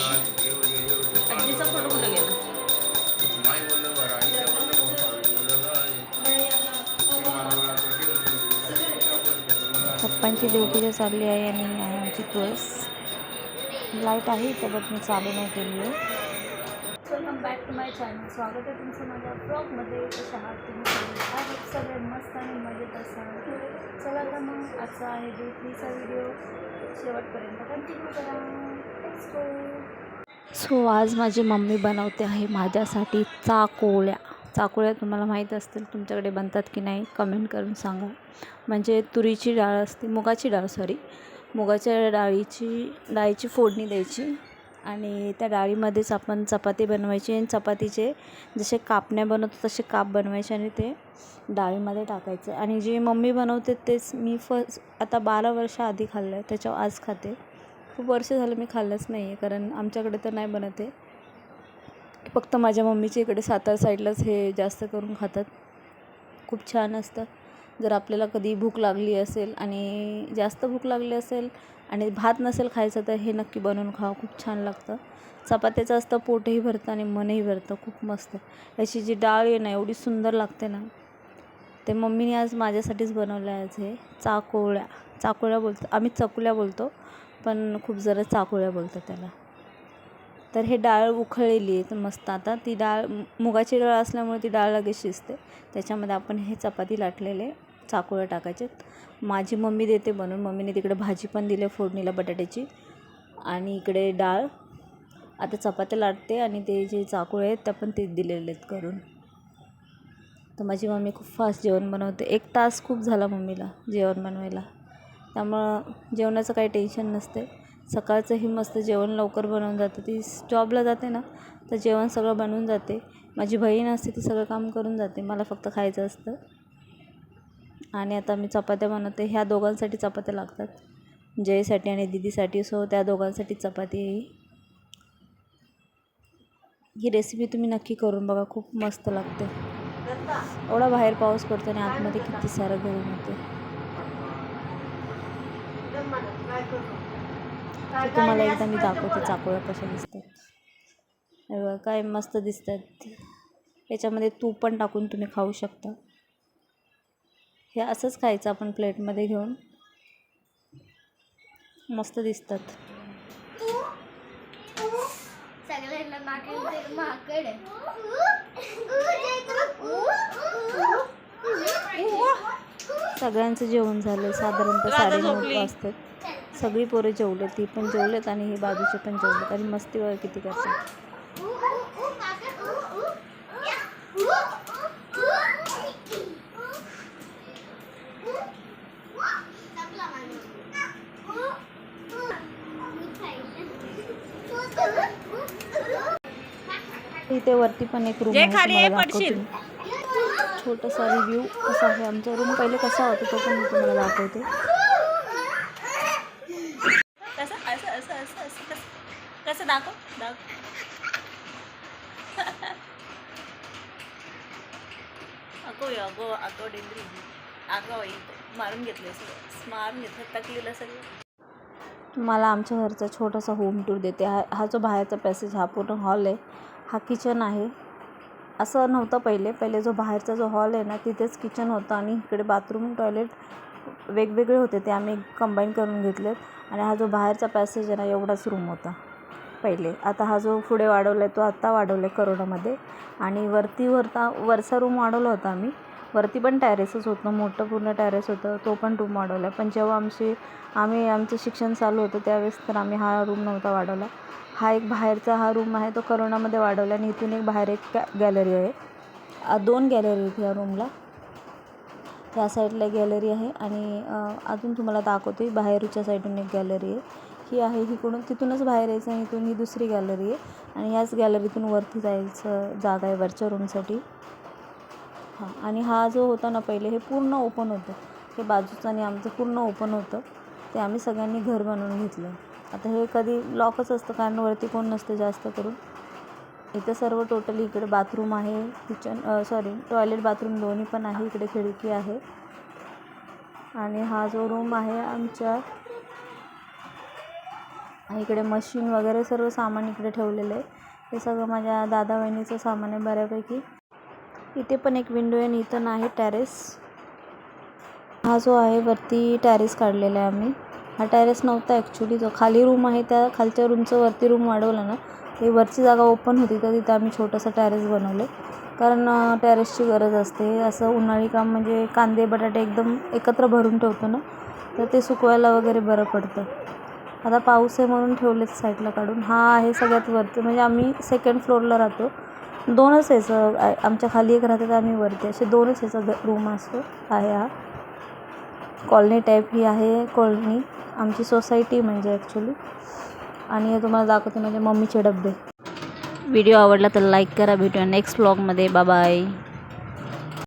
आजीचा फोटो पप्पांची ड्युटी चालली आहे आणि आमची तुळस लाइट आहे तर बट मी चालू नाही केली आहे. Welcome back to my channel स्वागत आहे तुमचं माझ्या ब्लॉगमध्ये कशा आहात तुम्ही? आहे सगळे मस्त आणि मजेत असाल? चला तर मग आजचा आहे ड्युटीचा व्हिडिओ शेवटपर्यंत कंटिन्यू करा. सो आज माझी मम्मी बनवते आहे माझ्यासाठी चाकोळ्या. चाकोळ्या तुम्हाला माहीत असतील तुमच्याकडे बनतात की नाही कमेंट करून सांगा. म्हणजे तुरीची डाळ असते मुगाची डाळ सॉरी मुगाच्या डाळीची डाळीची फोडणी द्यायची आणि त्या डाळीमध्येच आपण चपाती बनवायची आणि चपातीचे जसे कापण्या बनवतो तसे काप बनवायचे आणि ते डाळीमध्ये टाकायचे. आणि जे मम्मी बनवते तेच मी फर्स्ट आता बारा वर्षाआधी खाल्लं आहे त्याच्यावर आज खाते. खूप वर्ष झालं मी खाल्लंच नाही आहे कारण आमच्याकडे तर नाही बनत आहे. फक्त माझ्या मम्मीच्या इकडे सातारा साईडलाच हे जास्त करून खातात. खूप छान असतं. जर आपल्याला कधी भूक लागली असेल आणि जास्त भूक लागली असेल आणि भात नसेल खायचं तर हे नक्की बनवून खावं. खूप छान लागतं. चपात्याचं असतं पोटही भरतं आणि मनही भरतं. खूप मस्त. याची जी डाळ आहे ना एवढी सुंदर लागते ना. ते मम्मीने आज माझ्यासाठीच बनवलं आहे आज हे. चाकोळ्या. चाकोळ्या बोलतो. आम्ही चकुल्या बोलतो. पण खूप जरा चाकोळ्या बोलतात त्याला. तर हे डाळ उखळलेली आहे तर मस्त. आता ती डाळ मुगाची डाळ असल्यामुळे ती डाळ लगेच शिजते. त्याच्यामध्ये आपण हे चपाती लाटलेले चाकोळ्या टाकायचे. माझी मम्मी देते बनवून. मम्मीने तिकडे भाजी पण दिली आहे फोडणीला बटाट्याची. आणि इकडे डाळ. आता चपात्या लाटते आणि ते जे चाकुळे आहेत त्या पण ते दिलेले आहेत करून. तर माझी मम्मी खूप फास्ट जेवण बनवते. एक तास खूप झाला मम्मीला जेवण बनवायला. त्यामुळं जेवणाचं काही टेन्शन नसते सकाळचंही मस्त जेवण लवकर बनवून जातं. ती जॉबला जाते ना तर जेवण सगळं बनवून जाते. माझी बहीण असते ती सगळं काम करून जाते. मला फक्त खायचं असतं. आणि आता मी चपात्या बनवते. ह्या दोघांसाठी चपात्या लागतात. जयसाठी आणि दिदीसाठी. सो त्या दोघांसाठी चपाती. आहे ही. रेसिपी तुम्ही नक्की करून बघा. खूप मस्त लागते. एवढा बाहेर पाऊस पडतो आणि आतमध्ये किती सारं गरम होते तुम्हाला एकदा मी दाखवते चाकोळ्या कशा दिसतात. हे बघा काय मस्त दिसतात. याच्यामध्ये तूप पण टाकून तुम्ही खाऊ शकता. हे असंच खायचं आपण प्लेटमध्ये घेऊन. मस्त दिसतात. सगळ्यांचं जेवण झालं साधारणतः साडेनऊ वाजतात. सगळी पोरं जेवले ती पण जेवलेत आणि हे बाजूचे पण जेवलेत. आणि मस्ती वगैरे किती करतात. इथे वरती पण एक रूम. छोटासा रिव्ह्यू कसा आहे आमचा रूम पहिले कसा होता तो पण मी तुम्हाला दाखवते कसं असं असं असं असं असं दाखव दाखव. अगो अगो अगो डेंगरी. अगो बाई मारून घेतलं सगळं. मारून घेतलं तकलीला सगळं. मला आमच्या घरचा छोटासा होम टूर देते. हा हा जो बाहेरचा पॅसेज हा पूर्ण हॉल आहे. हा किचन आहे. असं नव्हतं पहिले. पहिले जो बाहेरचा जो हॉल आहे ना तिथेच किचन होतं आणि इकडे बाथरूम टॉयलेट वेगवेगळे होते. ते आम्ही कंबाईन करून घेतलेत. आणि हा जो बाहेरचा पॅसेज आहे ना एवढाच रूम होता. पहिले. आता हा जो पुढे वाढवला आहे तो आत्ता वाढवला आहे करोडामध्ये आणि वरती वरता वरचा रूम वाढवला होता आम्ही. वरती पण टॅरेसच होतं मोठं पूर्ण टॅरेस होतं तो पण रूम वाढवला. पण जेव्हा आमची आम्ही आमचं शिक्षण चालू होतं त्यावेळेस तर आम्ही हा रूम नव्हता वाढवला. हा एक बाहेरचा हा रूम आहे तो करोनामध्ये वाढवला आणि इथून एक बाहेर एक गॅ गॅलरी आहे दोन गॅलरी आहेत या रूमला त्या साईडला गॅलरी आहे आणि अजून तुम्हाला दाखवते बाहेरच्या साईडून एक गॅलरी आहे. ही आहे इकडून. तिथूनच बाहेर यायचं आणि इथून ही दुसरी गॅलरी आहे. आणि याच गॅलरीतून वरती जायचं जागा आहे वरच्या रूमसाठी हां आणि हा जो होता ना पहिले हे पूर्ण ओपन होतं. हे बाजूचं आणि आमचं पूर्ण ओपन होतं. ते आम्ही सगळ्यांनी घर बनवून घेतलं. आता हे कधी लॉकच असतं कारण वरती कोण नसतं जास्त करून. इथं सर्व टोटली इकडे बाथरूम आहे किचन सॉरी टॉयलेट बाथरूम दोन्ही पण आहे इकडे खिडकी आहे. आणि हा जो रूम आहे आमच्या इकडे मशीन वगैरे सर्व सामान इकडे ठेवलेलं आहे. हे सगळं माझ्या दादा वहिनीचं सामान आहे बऱ्यापैकी. इथे पण एक विंडो आहे आणि इथं नाही टॅरेस हा जो आहे वरती टॅरेस काढलेला आहे आम्ही. हा टॅरेस नव्हता ॲक्च्युली जो खाली रूम आहे त्या खालच्या रूमचं वरती रूम वाढवलं ना ते वरची जागा ओपन होती तर तिथं आम्ही छोटंसं टॅरेस बनवलं. कारण टॅरेसची गरज असते. असं उन्हाळी काम म्हणजे कांदे बटाटे एकदम एकत्र भरून ठेवतो ना तर ते सुकवायला वगैरे बरं पडतं. आता पाऊस आहे म्हणून ठेवले साईडला काढून. हा आहे सगळ्यात वरती. म्हणजे आम्ही सेकंड फ्लोअरला राहतो. दोनच याचं आ- आमच्या खाली एक राहतात आम्ही वरती. असे दोनच याचा रूम असतो आहे हा. कॉलनी टाईप ही आहे कॉलनी आमची सोसायटी म्हणजे ॲक्च्युली आणि हे तुम्हाला दाखवते माझ्या मम्मीचे डबे व्हिडिओ आवडला तर लाईक करा. भेटूया नेक्स्ट ब्लॉगमध्ये बाय